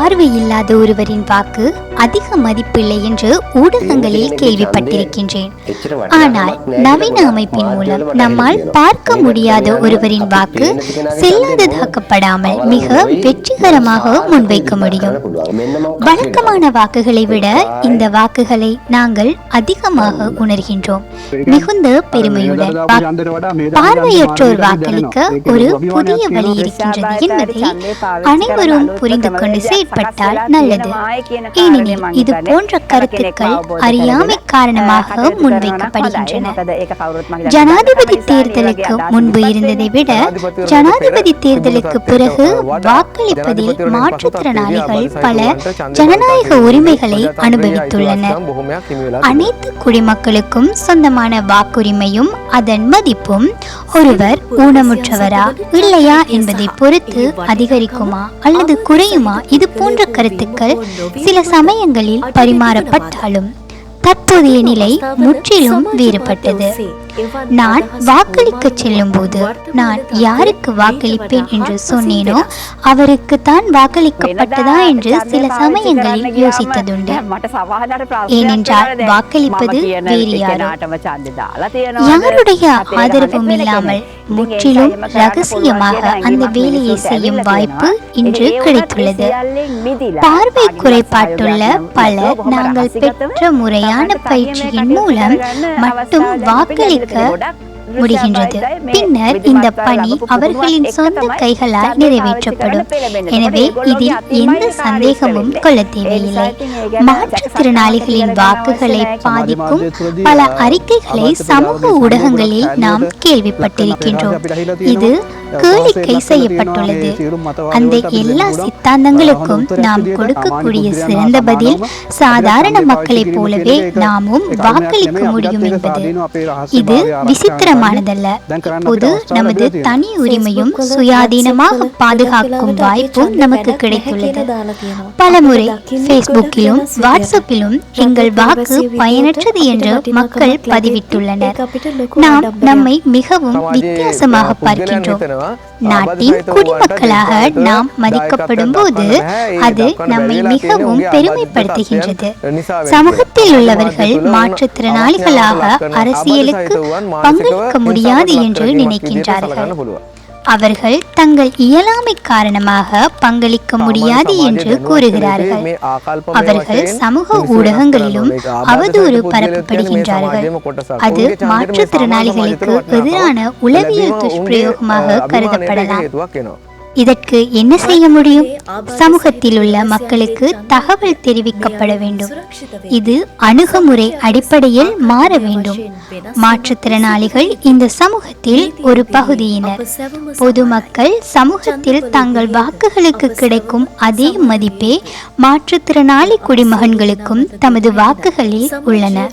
பார்வை இல்லாத ஒருவரின் வாக்கு அதிக மதிப்பில்லை என்று ஊடகங்களில் கேள்விப்பட்டிருக்கின்றேன். ஆனால் நவீன அமைப்பின் மூலம் நம்மால் பார்க்க முடியாத ஒருவரின் வாக்கு செல்லாததாக்கப்படாமல் மிக வெற்றிகரமாக முன்வைக்க முடியும். வழக்கமான வாக்குகளை விட இந்த வாக்குகளை நாங்கள் அதிகமாக உணர்கின்றோம். மிகுந்த பெருமையுடன் பார்வையற்றோர் வாக்களிக்க ஒரு புதிய வழி இருக்கின்றது என்பதை அனைவரும் புரிந்து கொண்டு செயற்பட்டால் நல்லது. ஏனெனில் இது போன்ற கருத்துக்கள் அறியாமை காரணமாக முன்வைக்கப்படுகின்றன ஜனாதிபதி தேர்தலுக்கு முன்பு இருந்ததை விட ஜனாதிபதி தேர்தலுக்கு பிறகு வாக்களிப்பதில் மாற்றுத்திறனாளிகள் பல ஜனநாயக உரிமைகளை அனுபவித்துள்ளனர். அனைத்து குடிமக்களுக்கும் சொந்தமான வாக்குரிமையும் அதன் மதிப்பும் ஒருவர் ஊனமுற்றவரா இல்லையா என்பதை பொறுத்து அதிகரிக்குமா அல்லது குறையுமா? இது போன்ற கருத்துக்கள் சில சமயங்களில் பரிமாறப்பட்டாலும் தற்போதைய நிலை முற்றிலும் வேறுபட்டது. நான் வாக்களிக்க செல்லும் போது நான் யாருக்கு வாக்களிப்பேன் என்று சொன்னேனோ அவருக்கு தான் வாக்களிக்கப்பட்டதா என்று சில சமயங்களில் யோசித்ததுண்டு. ஏனென்றால் வாக்களிப்பது வேறு யாரோ யாருடைய ஆதரவும் இல்லாமல் முற்றிலும் ரகசியமாக அந்த வேலையை செய்யும் வாய்ப்பு இன்று கிடைத்துள்ளது. பார்வை குறைபாட்டுள்ள பலர் நாங்கள் பெற்ற முறையான பயிற்சியின் மூலம் மட்டும் வாக்களிக்க முடிகின்றது. பின்னர் இந்த பணி அவர்களின் சொந்த கைகளால் நிறைவேற்றப்படும். எனவே இதில் எந்த சந்தேகமும் கொள்ள தேவையில்லை. மாற்றுத்திறனாளிகளின் வாக்குகளை பாதிக்கும் பல அறிக்கைகளை சமூக ஊடகங்களில் நாம் கேள்விப்பட்டிருக்கின்றோம். இது கேளிக்கை செய்யப்பட்டுள்ளது. அந்த எல்லா சித்தாந்தங்களுக்கும் நாம் கொடுக்கக்கூடிய சிறந்த பதில் சாதாரண மக்களைப் போலவே நாமும் வாக்களிக்க முடியும் என்பது. இது விசித்திரம் விசித்திரமானதல்ல இப்போது நமது தனி உரிமையும் சுயாதீனமாக பாதுகாக்கும் வாய்ப்பும் நமக்கு கிடைத்துள்ளது பலமுறை ஃபேஸ்புக்கிலும் வாட்ஸ்அப்பிலும் எங்கள் வாக்கு பயனற்றது என்று மக்கள் பதிவிட்டுள்ளனர் நாம் நம்மை மிகவும் வித்தியாசமாக பார்க்கின்றோம் நாட்டின் குடிமக்களாக நாம் மதிக்கப்படும் போது அது நம்மை மிகவும் பெருமைப்படுத்துகின்றது சமூகத்தில் உள்ளவர்கள் மாற்றுத்திறனாளிகளாக அரசியலுக்கு பங்களிக்க முடியாது என்று நினைக்கின்றார்கள் அவர்கள் தங்கள் இயலாமை காரணமாக பங்களிக்க முடியாது என்று கூறுகிறார்கள் அவர்கள் சமூக ஊடகங்களிலும் அவதூறு பரப்பப்படுகின்றார்கள் அது மாற்றுத்திறனாளிகளுக்கு எதிரான உளவியல் துஷ்பிரயோகமாக கருதப்படலாம் இதற்கு என்ன செய்ய முடியும்? சமூகத்தில் உள்ள மக்களுக்கு தகவல் தெரிவிக்கப்பட வேண்டும். இது அணுகுமுறை அடிப்படையில் மாற வேண்டும். மாற்றுத்திறனாளிகள் இந்த சமூகத்தில் ஒரு பகுதியினர். பொதுமக்கள் சமூகத்தில் தங்கள் வாக்குகளுக்கு கிடைக்கும் அதே மதிப்பே மாற்றுத்திறனாளி குடிமகன்களுக்கும் தமது வாக்குகளில் உள்ளன.